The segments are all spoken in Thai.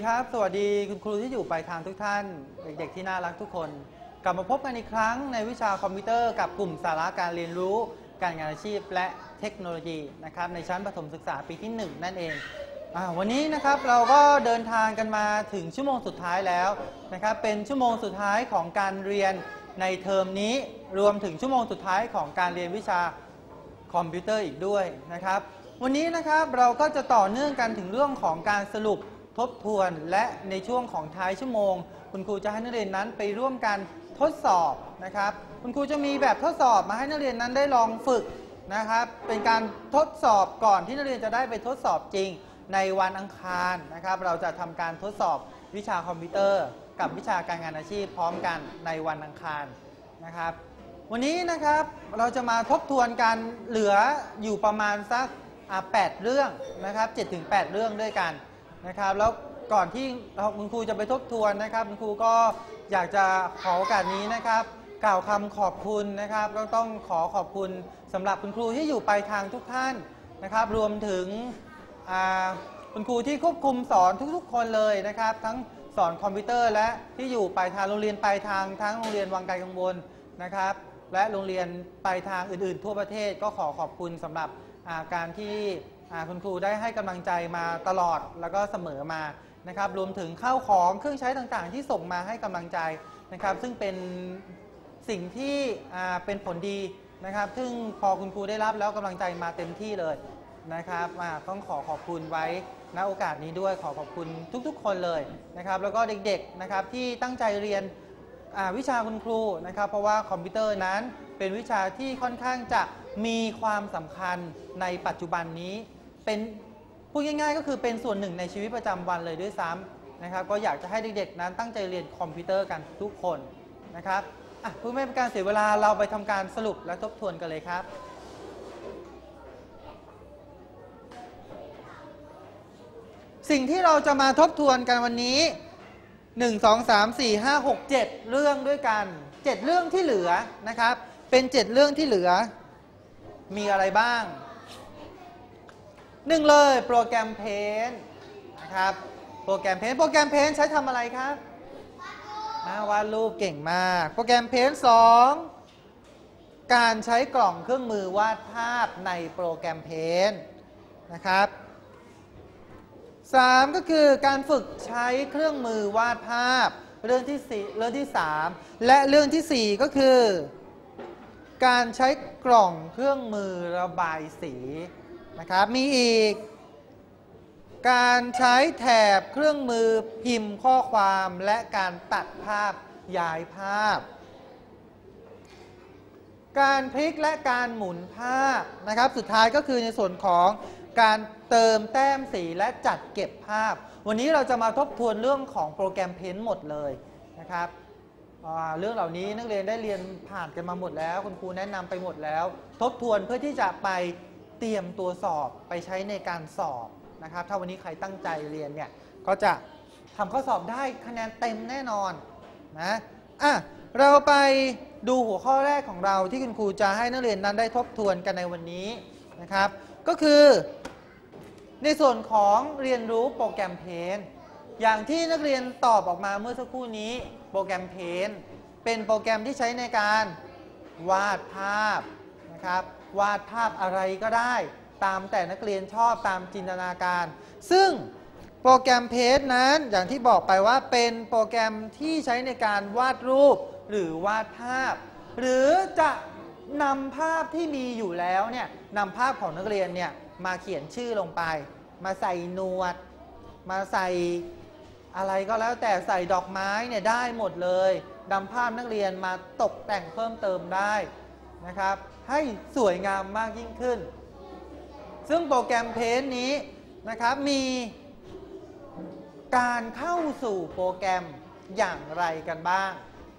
สดีครับ สวัสดีคุณครูที่อยู่ปลายทางทุกท่าน เด็กๆที่น่ารักทุกคน กลับมาพบกันอีกครั้งในวิชาคอมพิวเตอร์กับกลุ่มสาระการเรียนรู้ การงานอาชีพและเทคโนโลยีนะครับในชั้นประถมศึกษาปีที่ 1 นั่นเองอวันนี้นะครับเราก็เดินทางกันมาถึงชั่วโมงสุดท้ายแล้วนะครับเป็นชั่วโมงสุดท้ายของการเรียนในเทอมนี้รวมถึงชั่วโมงสุดท้ายของการเรียนวิชาคอมพิวเตอร์อีกด้วยนะครับวันนี้นะครับเราก็จะต่อเนื่องกันถึงเรื่องของการสรุป ทบทวนและในช่วงของท้ายชั่วโมง คุณครูจะให้นักเรียนนั้นไปร่วมกันทดสอบนะครับ คุณครูจะมีแบบทดสอบมาให้นักเรียนนั้นได้ลองฝึกนะครับ เป็นการทดสอบก่อนที่นักเรียนจะได้ไปทดสอบจริง ในวันอังคารนะครับ เราจะทำการทดสอบวิชาคอมพิวเตอร์ กับวิชาการงานอาชีพพร้อมกันในวันอังคารนะครับ วันนี้นะครับเราจะมาทบทวนกันเหลืออยู่ประมาณสักอ่า8เรื่องนะครับ7ถึง8เรื่องด้วยกัน นะครับแล้วก่อนที่คุณครูจะไปทบทวนนะครับ คุณครูก็อยากจะขอโอกาสนี้นะครับ กล่าวคำขอบคุณนะครับก็ต้องขอขอบคุณสำหรับคุณครูที่อยู่ปลายทางทุกท่านนะครับ รวมถึงคุณครูที่ควบคุมสอนทุกๆ คนเลยนะครับ ทั้งสอนคอมพิวเตอร์ และที่อยู่ปลายทางโรงเรียนปลายทางทั้งโรงเรียนวังไกลกังวลนะครับ และโรงเรียนปลายทางอื่น ๆ ทั่วประเทศก็ขอขอบคุณสำหรับการที่ คุณครูได้ให้กำลังใจมาตลอดแล้วก็เสมอมานะครับรวมถึงข้าวของเครื่องใช้ต่างๆ ที่ส่งมาให้กำลังใจนะครับ ซึ่งเป็นสิ่งที่เป็นผลดีนะครับ ซึ่งพอคุณครูได้รับแล้วกำลังใจมาเต็มที่เลยนะครับต้องขอขอบคุณไว้ณโอกาสนี้ด้วยขอขอบคุณทุกๆ คนเลยนะครับ แล้วก็เด็กๆนะครับที่ตั้งใจเรียนวิชาคุณครูนะครับ เพราะว่าคอมพิวเตอร์นั้นเป็นวิชาที่ค่อนข้างจะมีความสำคัญในปัจจุบันนี้ เป็นพูดง่ายๆ ก็คือเป็นส่วนหนึ่งในชีวิตประจำวันเลยด้วยซ้ำนะครับ ก็อยากจะให้เด็กๆนั้นตั้งใจเรียนคอมพิวเตอร์กันทุกคนนะครับอะเพื่อไม่เป็นการเสียเวลาเราไปทำการสรุปและทบทวนกันเลยครับสิ่งที่เราจะมาทบทวนกันวันนี้ 1 2 3 4 5 6 7 เรื่องด้วยกัน 7 เรื่องที่เหลือนะครับ เป็น 7 เรื่องที่เหลือ มีอะไรบ้าง หนึ่งเลยโปรแกรมเพนนะครับโปรแกรมเพนโปรแกรมเพนใช้ทำอะไรครับอ่าวาดรูปเก่งมาก โปรแกรมเพนสองการใช้กล่องเครื่องมือวาดภาพในโปรแกรมเพนนะครับ3ก็คือการฝึกใช้เครื่องมือวาดภาพเรื่องที่สี่เรื่องที่3และเรื่องทีสี่4ก็คือ การใช้กล่องเครื่องมือระบายสี นะครับ มีอีก การใช้แถบเครื่องมือพิมพ์ข้อความและการตัดภาพย้ายภาพ การพลิกและการหมุนภาพนะครับ สุดท้ายก็คือในส่วนของการเติมแต้มสีและจัดเก็บภาพ วันนี้เราจะมาทบทวนเรื่องของโปรแกรมเพ้นหมดเลยนะครับเรื่องเหล่านี้นักเรียนได้เรียนผ่านกันมาหมดแล้ว คุณครูแนะนำไปหมดแล้ว ทบทวนเพื่อที่จะไป เตรียมตัวสอบไปใช้ในการสอบนะครับ ถ้าวันนี้ใครตั้งใจเรียนเนี่ย ก็จะทำข้อสอบได้คะแนนเต็มแน่นอนนะอะเราไปดูหัวข้อแรกของเราที่คุณครูจะให้นักเรียนนั้นได้ทบทวนกันในวันนี้นะครับ ก็คือในส่วนของเรียนรู้โปรแกรมเพนอย่างที่นักเรียนตอบออกมาเมื่อสักครู่นี้โปรแกรมเพนเป็นโปรแกรมที่ใช้ในการวาดภาพนะครับ วาดภาพอะไรก็ได้ ตามแต่นักเรียนชอบตามจินตนาการ ซึ่งโปรแกรมเพจนั้นอย่างที่บอกไปว่าเป็นโปรแกรมที่ใช้ในการวาดรูปหรือวาดภาพ หรือจะนำภาพที่มีอยู่แล้วเนี่ยนำภาพของนักเรียนเนี่ยมาเขียนชื่อลงไป มาใส่หนวด มาใส่อะไรก็แล้วแต่ใส่ดอกไม้เนี่ยได้หมดเลยนำภาพนักเรียนมาตกแต่งเพิ่มเติมได้นะครับ ให้สวยงามมากยิ่งขึ้น ซึ่งโปรแกรมเพนนี้นะครับมีการเข้าสู่โปรแกรมอย่างไรกันบ้าง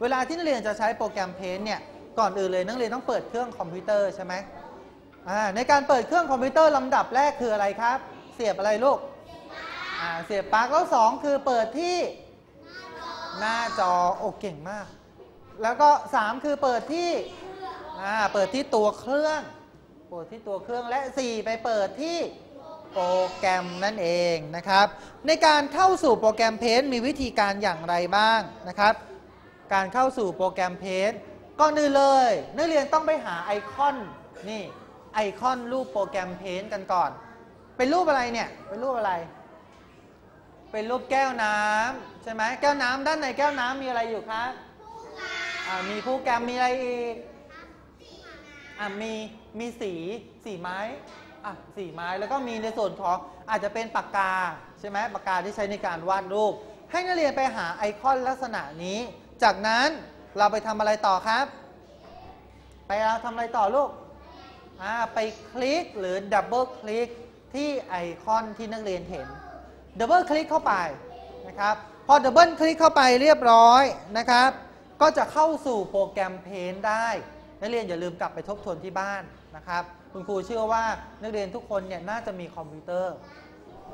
เวลาที่นักเรียนจะใช้โปรแกรมเพนเนี่ยก่อนอื่นเลยนักเรียนต้องเปิดเครื่องคอมพิวเตอร์ใช่ไหมอ่าในการเปิดเครื่องคอมพิวเตอร์ลำดับแรกคืออะไรครับ เสียบอะไรลูกอ่าเสียบปลั๊กแล้วสองคือเปิดที่หน้าจอโอ้เก่งมาก แล้วก็3คือเปิดที่ อ่าเปิดที่ตัวเครื่อง เปิดที่ตัวเครื่องและ 4 ไปเปิดที่โปรแกรมนั่นเองนะครับ ในการเข้าสู่โปรแกรมเพนมีวิธีการอย่างไรบ้างนะครับ การเข้าสู่โปรแกรมเพนก่อนอื่นเลย นักเรียนต้องไปหาไอคอนนี่ไอคอนรูปโปรแกรมเพนกันก่อน เป็นรูปอะไรเนี่ยเป็นรูปอะไร เป็นรูปแก้วน้ำใช่ไหมแก้วน้ำด้านในแก้วน้ำมีอะไรอยู่คะมีผู้แกรมมีอะไรอีก อ่ามีมีสีสีไม้อะสีไม้แล้วก็มีในส่วนของอาจจะเป็นปากกาใช่ไหมปากกาที่ใช้ในการวาดรูป ให้นักเรียนไปหาไอคอนลักษณะนี้ จากนั้นเราไปทำอะไรต่อครับ ไปเราทำอะไรต่อลูกอ่าไปคลิกหรือดับเบิลคลิกที่ไอคอนที่นักเรียนเห็นดับเบิลคลิกเข้าไปนะครับพอดับเบิลคลิกเข้าไปเรียบร้อยนะครับ ก็จะเข้าสู่โปรแกรมเพนได้ นักเรียนอย่าลืมกลับไปทบทวนที่บ้านนะครับ คุณครูเชื่อว่านักเรียนทุกคนเนี่ยน่าจะมีคอมพิวเตอร์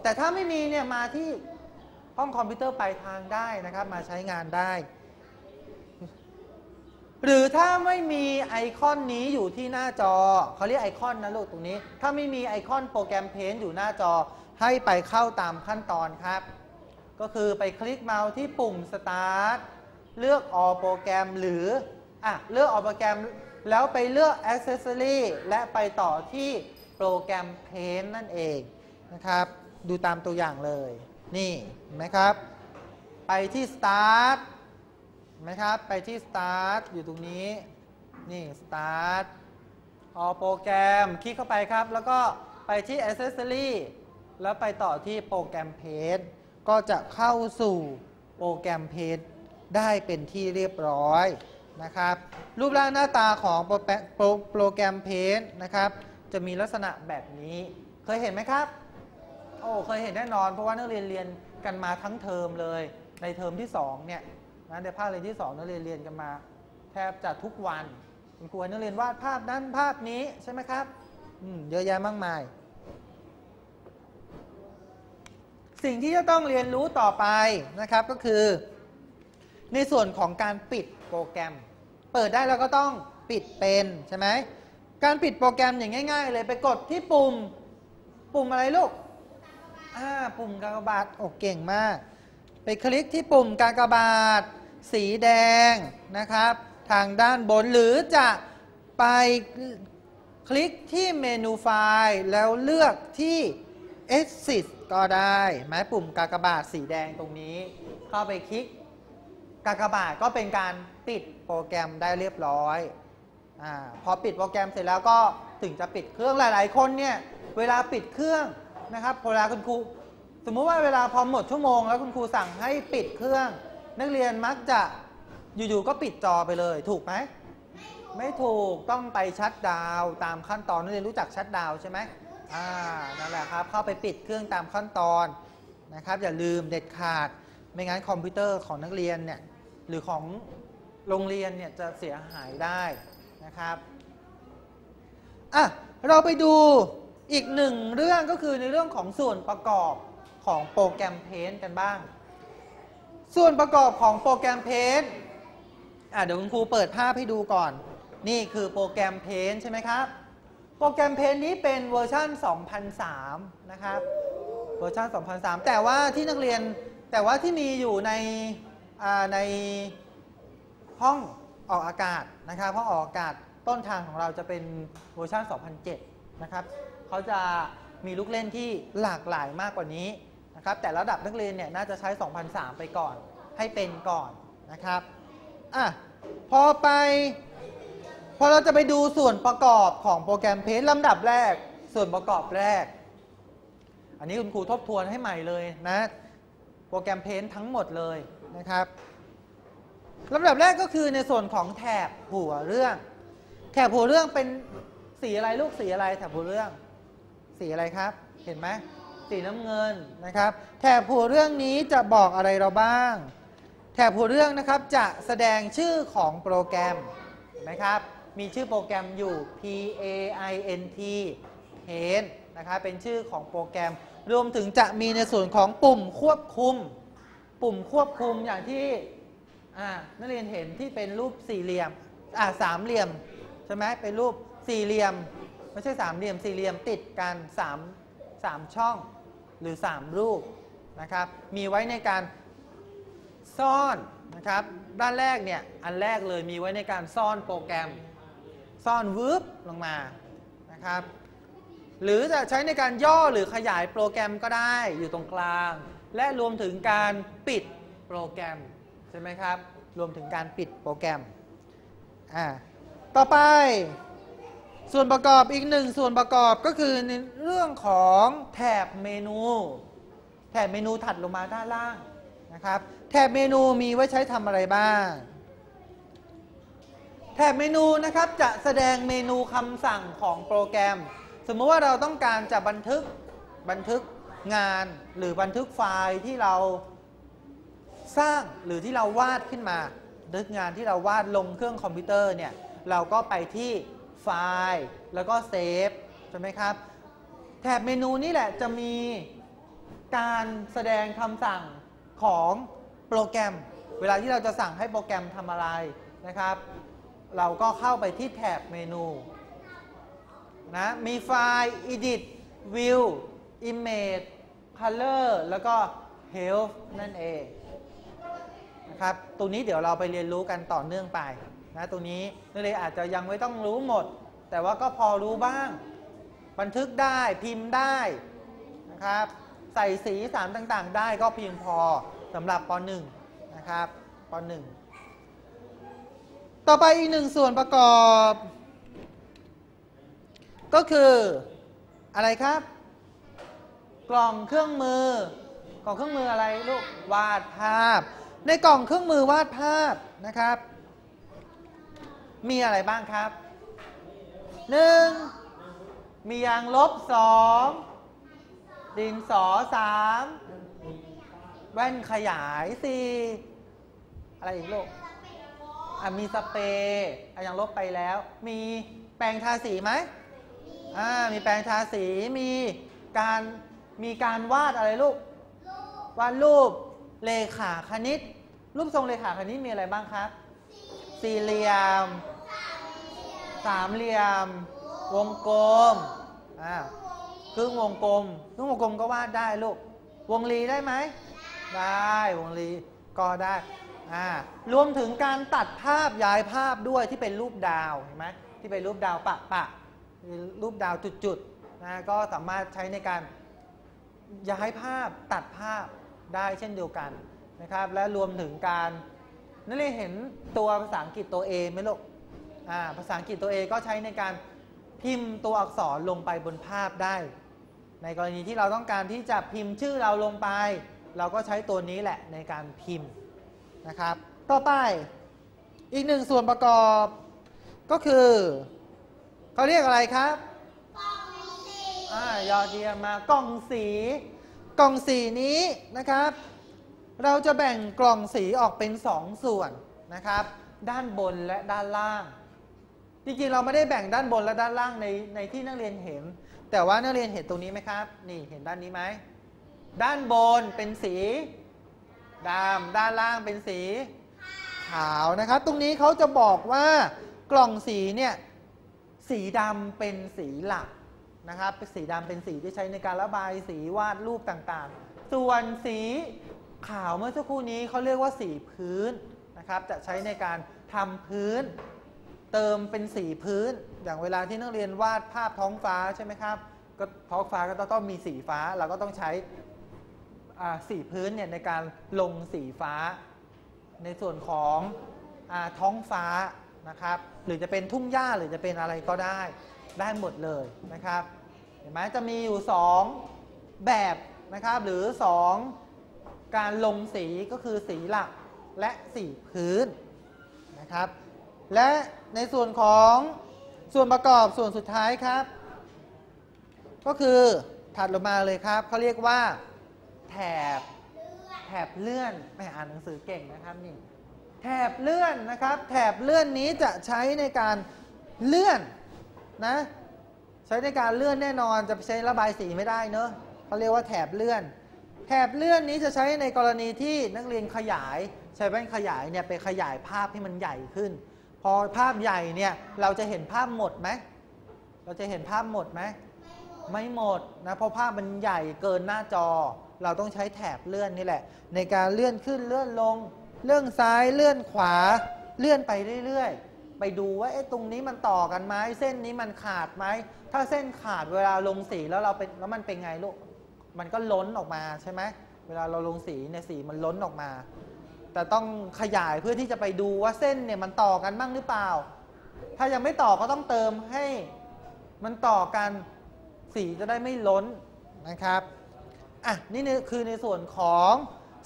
แต่ถ้าไม่มีเนี่ยมาที่ห้องคอมพิวเตอร์ปลายทางได้นะครับ มาใช้งานได้ หรือถ้าไม่มีไอคอนนี้อยู่ที่หน้าจอเขาเรียกไอคอนนะลูกตรงนี้ ถ้าไม่มีไอคอนโปรแกรมเพนอยู่หน้าจอให้ไปเข้าตามขั้นตอนครับ ก็คือไปคลิกเมาส์ที่ปุ่ม Start เลือก All โปรแกรมหรืออะเลือก All โปรแกรม แล้วไปเลือก Accessory และไปต่อที่โปรแกรม Paint นั่นเองนะครับ ดูตามตัวอย่างเลย นี่เห็นไหมครับ ไปที่ Start เห็นไหมครับ ไปที่ Start อยู่ตรงนี้ นี่ Start ออโปรแกรมคลิกเข้าไปครับ แล้วก็ไปที่ Accessory แล้วไปต่อที่โปรแกรม Paint ก็จะเข้าสู่โปรแกรม Paint ได้เป็นที่เรียบร้อย นะครับ รูปร่างหน้าตาของโปรแกรมโปรโปรแกรม Paint นะครับ จะมีลักษณะแบบนี้ เคยเห็นไหมครับ โอ้เคยเห็นแน่นอน เพราะว่านักเรียนเรียนกันมาทั้งเทอมเลย ในเทอมที่2เนี่ยนะในภาคเรียนที่2นักเรียนเรียนกันมา แทบจะทุกวันคุณครูให้นักเรียนวาดภาพนั้นภาพนี้ใช่ไหมครับอเยอะแยะมากมาย สิ่งที่จะต้องเรียนรู้ต่อไปนะครับก็คือ ในส่วนของการปิดโปรแกรม เปิดได้แล้วก็ต้องปิดเป็นใช่ไหมการปิดโปรแกรมอย่างง่าย ๆ เลยไปกดที่ปุ่ม ปุ่มอะไรลูกอ่าปุ่มกากบาทโอ้เก่งมาก ไปคลิกที่ปุ่มกากบาท สีแดงนะครับ ทางด้านบนหรือจะไปคลิกที่เมนูไฟล์แล้วเลือกที่ Exit ก็ได้ไม้ปุ่มกากบาทสีแดงตรงนี้ เข้าไปคลิก กากบาทก็เป็นการปิดโปรแกรมได้เรียบร้อยอพอปิดโปรแกรมเสร็จแล้วก็ถึงจะปิดเครื่องหลาย ๆ คนเนี่ยเวลาปิดเครื่องนะครับเวลาคุณครูสมมุติว่าเวลาพอหมดชั่วโมง แล้วคุณครูสั่งให้ปิดเครื่อง นักเรียนมักจะอยู่ ๆ ก็ปิดจอไปเลย ถูกไหมไม่ถูกต้องไปชัดดาวตามขั้นตอนนักเรียนรู้จักชัดดาวใช่ไหมอ่านั่นแหละครับ เข้าไปปิดเครื่องตามขั้นตอนนะครับ อย่าลืมเด็ดขาดไม่งั้นคอมพิวเตอร์ของนักเรียนเนี่ย หรือของโรงเรียนเนี่ยจะเสียหายได้นะครับอะเราไปดูอีกหนึ่งเรื่องก็คือในเรื่องของส่วนประกอบของโปรแกรมเพนกันบ้าง ส่วนประกอบของโปรแกรมเพนอะเดี๋ยวคุณครูเปิดภาพให้ดูก่อน นี่คือโปรแกรมเพนใช่ไหมครับ โปรแกรมเพนนี้เป็นเวอร์ชัน2003 นะครับ เวอร์ชัน2003 แต่ว่าที่นักเรียนแต่ว่าที่มีอยู่ใน ในห้องออกอากาศนะครับห้องออกอากาศต้นทางของเราจะเป็นเวอร์ชัน2007 นะครับเขาจะมีลูกเล่นที่หลากหลายมากกว่านี้นะครับ แต่ระดับนักเรียนเนี่ยน่าจะใช้ 2003 ไปก่อน ให้เป็นก่อนนะครับอะพอไป พอเราจะไปดูส่วนประกอบของโปรแกรมเพจลำดับแรก ส่วนประกอบแรก อันนี้คุณครูทบทวนให้ใหม่เลยนะ โปรแกรมเพนทั้งหมดเลย นะครับลำดับแรกก็คือในส่วนของแถบหัวเรื่อง แถบหัวเรื่องเป็นสีอะไรลูกสีอะไรแถบหัวเรื่อง สีอะไรครับ เห็นไหมสีน้ำเงินนะครับ แถบหัวเรื่องนี้จะบอกอะไรเราบ้าง แถบหัวเรื่องนะครับจะแสดงชื่อของโปรแกรมเห็นไหมครับมีชื่อโปรแกรมอยู่ P A I N T Paint นะครับเป็นชื่อของโปรแกรม รวมถึงจะมีในส่วนของปุ่มควบคุม ปุ่มควบคุมอย่างที่นักเรียนเห็นที่เป็นรูปสี่เหลี่ยมสามเหลี่ยมใช่ไหมเป็นรูปสี่เหลี่ยม ไม่ใช่สามเหลี่ยมสี่เหลี่ยมติดกันสาม3ช่องหรือ3รูปนะครับ มีไว้ในการซ่อนนะครับ ด้านแรกเนี่ยอันแรกเลยมีไว้ในการซ่อนโปรแกรม ซ่อนวืบลงมานะครับ หรือจะใช้ในการย่อหรือขยายโปรแกรมก็ได้อยู่ตรงกลาง และรวมถึงการปิดโปรแกรม ใช่ไหมครับ รวมถึงการปิดโปรแกรมอ่าต่อไป ส่วนประกอบอีกหนึ่งส่วนประกอบก็คือในเรื่องของแถบเมนู แถบเมนูถัดลงมาด้านล่างนะครับ แถบเมนูมีไว้ใช้ทำอะไรบ้าง แถบเมนูนะครับจะแสดงเมนูคำสั่งของโปรแกรม สมมติว่าเราต้องการจะบันทึกบันทึก งานหรือบันทึกไฟล์ที่เราสร้างหรือที่เราวาดขึ้นมาบันทึกงานที่เราวาดลงเครื่องคอมพิวเตอร์เนี่ยเราก็ไปที่ไฟล์แล้วก็เซฟใช่ไหมครับ แถบเมนูนี่แหละจะมีการแสดงคำสั่งของโปรแกรม เวลาที่เราจะสั่งให้โปรแกรมทำอะไรนะครับ เราก็เข้าไปที่แถบเมนูนะมีไฟล์ edit view image color แล้วก็ health นั่นเองนะครับตรงนี้เดี๋ยวเราไปเรียนรู้กันต่อเนื่องไปนะตรงนี้นักเรียนอาจจะยังไม่ต้องรู้หมด แต่ว่าก็พอรู้บ้าง บันทึกได้พิมพ์ได้นะครับ ใส่สีสารต่างๆ ได้ก็เพียงพอสำหรับป .1 นะครับป .1 ต่อไปอีกหนึ่งส่วนประกอบ ก็คืออะไรครับ กล่องเครื่องมือ กล่องเครื่องมืออะไรลูกวาดภาพ ในกล่องเครื่องมือวาดภาพนะครับ มีอะไรบ้างครับหนึ่งมียางลบสองดินสอสามแว่นขยายสี่อะไรอีกลูกอะมีสเปรย์อะยังลบไปแล้ว มีแปรงทาสีไหมอ่ามีแปรงทาสีมีการ มีการวาดอะไรลูกวาดรูปเลขาคณิต รูปทรงเลขาคณิตมีอะไรบ้างครับ สี่เหลี่ยม สามเหลี่ยม วงกลมอ่าครึ่งวงกลมครึ่งวงกลมก็วาดได้ลูก วงรีได้ไหม ได้วงรีก็ได้อ่ารวมถึงการตัดภาพย้ายภาพด้วยที่เป็นรูปดาวเห็นไหมที่เป็นรูปดาวปะปะรูปดาวจุดๆนะก็สามารถใช้ในการ ย้ายภาพตัดภาพได้เช่นเดียวกันนะครับ และรวมถึงการนั่นเลยเห็นตัวภาษาอังกฤษตัว A ไหมลูกอ่าภาษาอังกฤษตัว A ก็ใช้ในการพิมพ์ตัวอักษรลงไปบนภาพได้ ในกรณีที่เราต้องการที่จะพิมพ์ชื่อเราลงไป เราก็ใช้ตัวนี้แหละในการพิมพ์นะครับ ต่อไปอีกหนึ่งส่วนประกอบก็คือเขาเรียกอะไรครับ ยอดเยี่ยมมากล่องสี กล่องสีนี้นะครับ เราจะแบ่งกล่องสีออกเป็น2ส่วนนะครับ ด้านบนและด้านล่าง จริงๆเราไม่ได้แบ่งด้านบนและด้านล่างในในที่นักเรียนเห็น แต่ว่านักเรียนเห็นตรงนี้ไหมครับ นี่เห็นด้านนี้ไหม ด้านบนเป็นสีดำด้านล่างเป็นสี ขาวนะครับ ตรงนี้เขาจะบอกว่ากล่องสีเนี่ยสีดำเป็นสีหลัก นะครับสีดำเป็นสีที่ใช้ในการระบายสีวาดรูปต่างๆ ส่วนสีขาวเมื่อสักครู่นี้เขาเรียกว่าสีพื้นนะครับ จะใช้ในการทำพื้น เติมเป็นสีพื้น อย่างเวลาที่นักเรียนวาดภาพท้องฟ้าใช่ไหมครับก็ท้องฟ้าก็ต้องมีสีฟ้า เราก็ต้องใช้สีพื้นเนี่ยในการลงสีฟ้า ในส่วนของอท้องฟ้านะครับ หรือจะเป็นทุ่งหญ้าหรือจะเป็นอะไรก็ได้ ได้หมดเลยนะครับ เห็นไหมจะมีอยู่ 2 แบบนะครับ หรือ 2 การลงสีก็คือสีหลักและสีพื้นนะครับ และในส่วนของส่วนประกอบส่วนสุดท้ายครับ ก็คือถัดลงมาเลยครับเขาเรียกว่า แถบแถบเลื่อนไม่อ่านหนังสือเก่งนะครับนี่แถบเลื่อนนะครับ แถบเลื่อนนี้จะใช้ในการเลื่อน นะ ใช้ในการเลื่อนแน่นอนจะใช้ระบายสีไม่ได้เนอะเขาเรียกว่าแถบเลื่อน แถบเลื่อนนี้จะใช้ในกรณีที่นักเรียนขยาย ใช้แว่นขยายเนี่ยไปขยายภาพให้มันใหญ่ขึ้น พอภาพใหญ่เนี่ยเราจะเห็นภาพหมดไหมเราจะเห็นภาพหมดไหมไม่หมดนะเพราะภาพมันใหญ่เกินหน้าจอ เราต้องใช้แถบเลื่อนนี่แหละ ในการเลื่อนขึ้นเลื่อนลง เลื่อนซ้ายเลื่อนขวาเลื่อนไปเรื่อยๆ ไปดูว่าเอ๊ะตรงนี้มันต่อกันไหมเส้นนี้มันขาดไหมถ้าเส้นขาดเวลาลงสีแล้วเราเป็นแล้วมันเป็นไงลูกมันก็ล้นออกมาใช่ไหมเวลาเราลงสีเนี่ยสีมันล้นออกมา แต่ต้องขยายเพื่อที่จะไปดูว่าเส้นเนี่ยมันต่อกันบ้างหรือเปล่า ถ้ายังไม่ต่อก็ต้องเติมให้มันต่อกันสีจะได้ไม่ล้นนะครับอะนี่คือคือในส่วนของ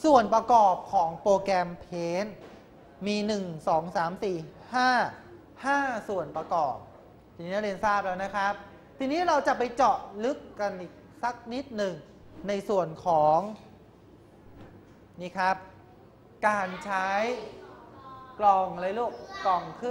ส่วนประกอบของโปรแกรม Paint มี 1 2 3 4 5 5 ส่วนประกอบ ทีนี้เรียนทราบแล้วนะครับ ทีนี้เราจะไปเจาะลึกกันอีกสักนิดหนึ่งในส่วนของนี่ครับ การใช้กล่องอะไรลูกกล่องเครื่อง